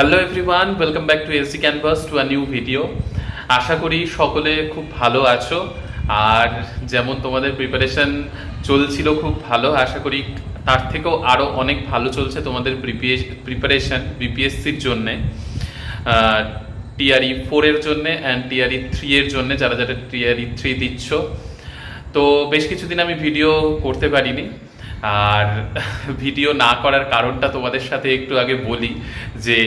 Hello everyone welcome back to AC canvas to a new video আশা করি সকলে খুব ভালো আছো। আর যেমন তোমাদের প্রিপারেশন চলছিল খুব ভালো, আশা করি তার থেকেও আরও অনেক ভালো চলছে তোমাদের প্রিপারেশন বিপিএসসির জন্যে টিআরই ফোরের জন্যে অ্যান্ড টিআরই থ্রি এর জন্যে যারা যারা টিআরই থ্রি দিচ্ছ। তো বেশ কিছুদিন আমি ভিডিও করতে পারিনি। আর ভিডিও না করার কারণটা তোমাদের সাথে একটু আগে বলি যে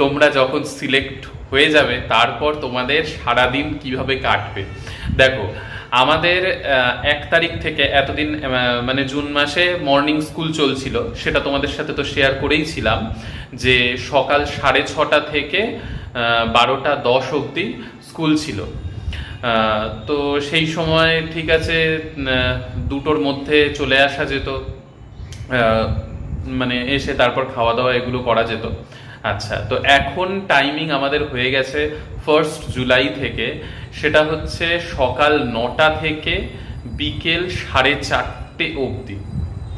তোমরা যখন সিলেক্ট হয়ে যাবে, তারপর তোমাদের সারাদিন কীভাবে কাটবে। দেখো, আমাদের এক তারিখ থেকে এতদিন মানে জুন মাসে মর্নিং স্কুল চলছিল, সেটা তোমাদের সাথে তো শেয়ার করেই ছিলাম যে সকাল সাড়ে ছটা থেকে বারোটা দশ অবধি স্কুল ছিল। তো সেই সময় ঠিক আছে দুটোর মধ্যে চলে আসা যেত। মানে এসে তারপর খাওয়া দাওয়া এগুলো করা যেত। আচ্ছা তো এখন টাইমিং আমাদের হয়ে গেছে ফার্স্ট জুলাই থেকে। সেটা হচ্ছে সকাল নটা থেকে বিকেল সাড়ে চারটে অবধি।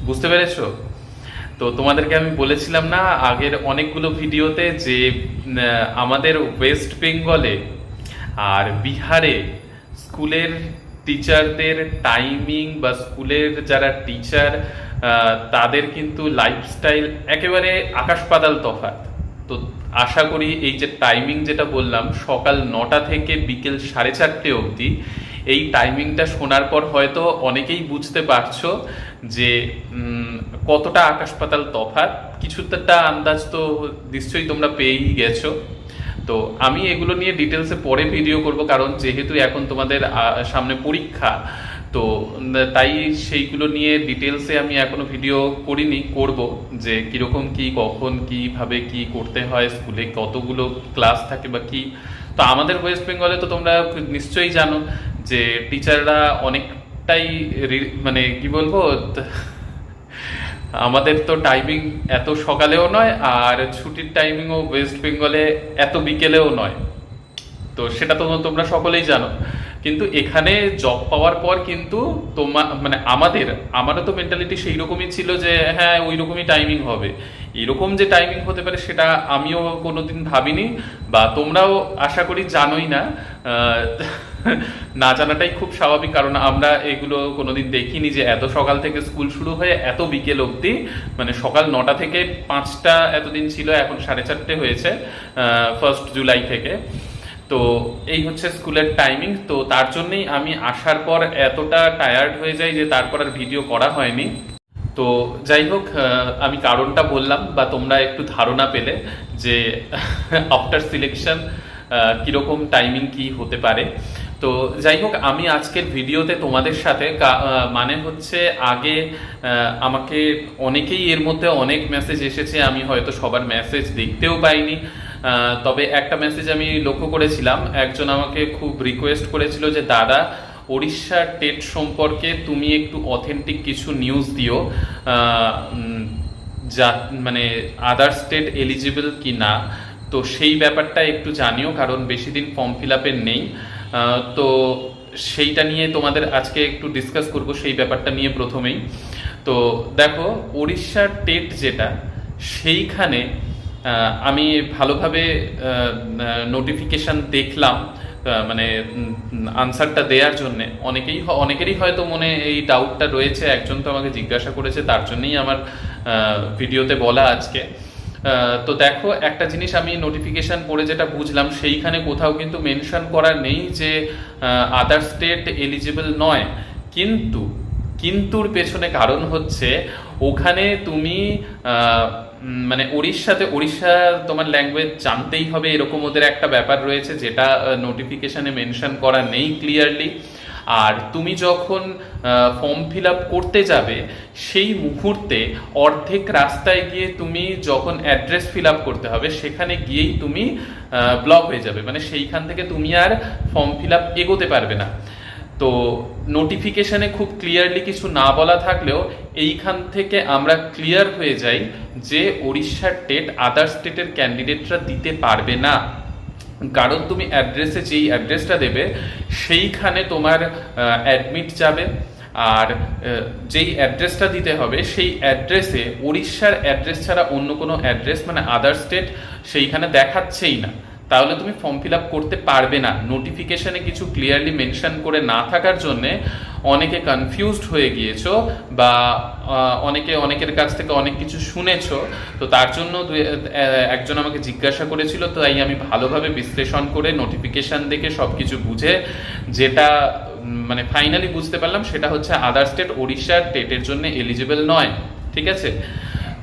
বুঝতে পেরেছ? তো তোমাদেরকে আমি বলেছিলাম না, আগের অনেকগুলো ভিডিওতে যে আমাদের ওয়েস্ট বেঙ্গলে আর বিহারে স্কুলের টিচারদের টাইমিং বা স্কুলের যারা টিচার তাদের কিন্তু লাইফস্টাইল একেবারে আকাশ পাতাল তফাৎ। তো আশা করি এই যে টাইমিং যেটা বললাম, সকাল নটা থেকে বিকেল সাড়ে চারটে অবধি, এই টাইমিংটা শোনার পর হয়তো অনেকেই বুঝতে পারছ যে কতটা আকাশ পাতাল তফাৎ। কিছুটা আন্দাজ তো নিশ্চয়ই তোমরা পেয়েই গেছো। তো আমি এগুলো নিয়ে ডিটেলসে পরে ভিডিও করব, কারণ যেহেতু এখন তোমাদের সামনে পরীক্ষা, তো তাই সেইগুলো নিয়ে ডিটেলসে আমি এখনও ভিডিও করিনি, করব যে কীরকম কি, কখন, কীভাবে, কি করতে হয়, স্কুলে কতগুলো ক্লাস থাকে বা কি। তো আমাদের ওয়েস্ট বেঙ্গলে তো তোমরা নিশ্চয়ই জানো যে টিচাররা অনেকটাই মানে কি বলব আমাদের তো টাইমিং এত সকালেও নয়, আর ছুটির টাইমিংও ওয়েস্ট বেঙ্গলে এত বিকেলেও নয়। তো সেটা তো তোমরা সকলেই জানো। কিন্তু এখানে জব পাওয়ার পর কিন্তু তোমার মানে আমাদের, আমারও তো মেন্টালিটি সেই রকমই ছিল যে হ্যাঁ ওই রকমই টাইমিং হবে। এরকম যে টাইমিং হতে পারে সেটা আমিও কোনোদিন ভাবিনি বা তোমরাও আশা করি জানোই না। না জানাটাই খুব স্বাভাবিক কারণ আমরা এগুলো কোনোদিন দেখিনি যে এত সকাল থেকে স্কুল শুরু হয়ে এত বিকেল অবধি মানে সকাল নটা থেকে পাঁচটা এতদিন ছিল, এখন সাড়ে চারটে হয়েছে ফার্স্ট জুলাই থেকে। তো এই হচ্ছে স্কুলের টাইমিং তো তার জন্যই আমি আসার পর এতটা টায়ার্ড হয়ে যাই যে তারপর আর ভিডিও করা হয়নি। তো যাই হোক আমি কারণটা বললাম বা তোমরা একটু ধারণা পেলে যে আফটার সিলেকশন কীরকম টাইমিং কি হতে পারে। তো যাই হোক, আমি আজকের ভিডিওতে তোমাদের সাথে মানে হচ্ছে আগে আমাকে অনেকেই এর মধ্যে অনেক মেসেজ এসেছে, আমি হয়তো সবার মেসেজ দেখতেও পাইনি। তবে একটা মেসেজ আমি লক্ষ্য করেছিলাম, একজন আমাকে খুব রিকোয়েস্ট করেছিল যে, দাদা ওড়িশা টেট সম্পর্কে তুমি একটু অথেন্টিক কিছু নিউজ দিও। যা মানে আদার স্টেট এলিজিবল কি না তো সেই ব্যাপারটা একটু জানিও, কারণ বেশি দিন ফর্ম ফিল আপের নেই। তো সেইটা নিয়ে তোমাদের আজকে একটু ডিসকাস করব, সেই ব্যাপারটা নিয়ে প্রথমেই। তো দেখো, ওড়িশার টেট যেটা, সেইখানে আমি ভালোভাবে নোটিফিকেশন দেখলাম। মানে আনসারটা দেওয়ার জন্য। অনেকেই অনেকেরই হয়তো মনে এই ডাউটটা রয়েছে, একজন তো আমাকে জিজ্ঞাসা করেছে, তার জন্যই আমার ভিডিওতে বলা আজকে। তো দেখো, একটা জিনিস আমি নোটিফিকেশন পড়ে যেটা বুঝলাম, সেইখানে কোথাও কিন্তু মেনশন করা নেই যে আদার স্টেট এলিজিবল নয়। কিন্তু, কিন্তুর পেছনে কারণ হচ্ছে, ওখানে তুমি মানে উড়িষ্যাতে, উড়িষ্যা তোমার ল্যাঙ্গুয়েজ জানতেই হবে এরকম ওদের একটা ব্যাপার রয়েছে যেটা নোটিফিকেশনে মেনশন করা নেই ক্লিয়ারলি আর তুমি যখন ফর্ম ফিল আপ করতে যাবে, সেই মুহূর্তে অর্ধেক রাস্তায় গিয়ে তুমি যখন অ্যাড্রেস ফিল আপ করতে হবে, সেখানে গিয়েই তুমি ব্লক হয়ে যাবে। মানে সেইখান থেকে তুমি আর ফর্ম ফিল আপ এগোতে পারবে না। তো নোটিফিকেশানে খুব ক্লিয়ারলি কিছু না বলা থাকলেও এইখান থেকে আমরা ক্লিয়ার হয়ে যাই যে ওড়িশার টেট আদার স্টেটের ক্যান্ডিডেটরা দিতে পারবে না। কারণ তুমি অ্যাড্রেসে যেই অ্যাড্রেসটা দেবে, সেইখানে তোমার অ্যাডমিট যাবে। আর যেই অ্যাড্রেসটা দিতে হবে, সেই অ্যাড্রেসে উড়িষ্যার অ্যাড্রেস ছাড়া অন্য কোনো অ্যাড্রেস মানে আদার স্টেট সেইখানে দেখাচ্ছেই না। তাহলে তুমি ফর্ম ফিল করতে পারবে না। নোটিফিকেশনে কিছু ক্লিয়ারলি মেনশন করে না থাকার জন্যে অনেকে কনফিউজড হয়ে গিয়েছো বা অনেকে, অনেকের কাছ থেকে অনেক কিছু শুনেছো। তো তার জন্য একজন আমাকে জিজ্ঞাসা করেছিল, তো তাই আমি ভালোভাবে বিশ্লেষণ করে নোটিফিকেশন দেখে সব কিছু বুঝে যেটা মানে ফাইনালি বুঝতে পারলাম সেটা হচ্ছে আদার স্টেট ওড়িশার টেটের জন্য এলিজিবল নয়। ঠিক আছে?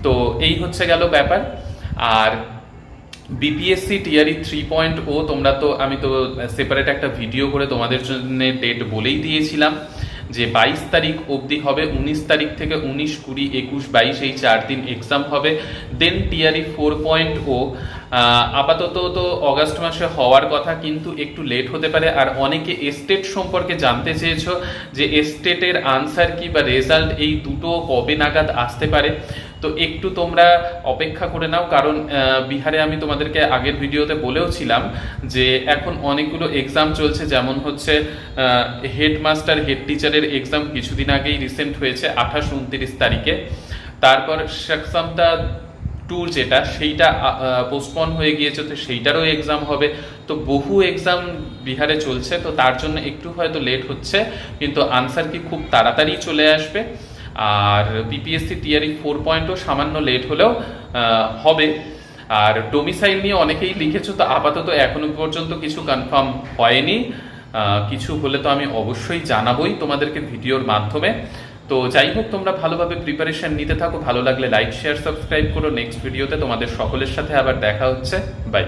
তো এই হচ্ছে গেল ব্যাপার। আর BPSC TRE three point o তোমরা তো, আমি তো সেপারেট একটা ভিডিও করে তোমাদের জন্য ডেট বলেই দিয়েছিলাম যে বাইশ তারিখ অবধি হবে, উনিশ তারিখ থেকে উনিশ কুড়ি, একুশ, বাইশ, এই চার দিন এক্সাম হবে। দেন টিয়ারি ফোর পয়েন্ট ও আপাতত তো অগাস্ট মাসে হওয়ার কথা, কিন্তু একটু লেট হতে পারে। আর অনেকে এস্টেট সম্পর্কে জানতে চেয়েছ যে এস্টেটের আনসার কি বা রেজাল্ট এই দুটো কবে নাগাদ আসতে পারে। তো একটু তোমরা অপেক্ষা করে নাও, কারণ বিহারে আমি তোমাদেরকে আগের ভিডিওতে বলেও ছিলাম যে এখন অনেকগুলো এক্সাম চলছে, যেমন হচ্ছে হেডমাস্টার হেড টিচারের এক্সাম কিছুদিন আগেই রিসেন্ট হয়েছে, আঠাশ, উনত্রিশ তারিখে। তারপর সক্ষমতা ট্যুর যেটা, সেইটা পোস্টপন হয়ে গিয়েছে, তো সেইটারও এক্সাম হবে। তো বহু এক্সাম বিহারে চলছে, তো তার জন্য একটু হয়তো লেট হচ্ছে, কিন্তু আনসার কি খুব তাড়াতাড়ি চলে আসবে। আর বিপিএসসি টিআরই ফোর পয়েন্টও সামান্য লেট হলেও হবে। আর ডোমিসাইল নিয়ে অনেকেই লিখেছো, তো আপাতত এখনও পর্যন্ত কিছু কনফার্ম হয়নি। কিছু হলে তো আমি অবশ্যই জানাবোই তোমাদেরকে ভিডিওর মাধ্যমে। তো যাই হোক তোমরা ভালোভাবে প্রিপারেশন নিতে থাকো। ভালো লাগলে লাইক শেয়ার সাবস্ক্রাইব করো। নেক্সট ভিডিওতে তোমাদের সকলের সাথে আবার দেখা হচ্ছে। বাই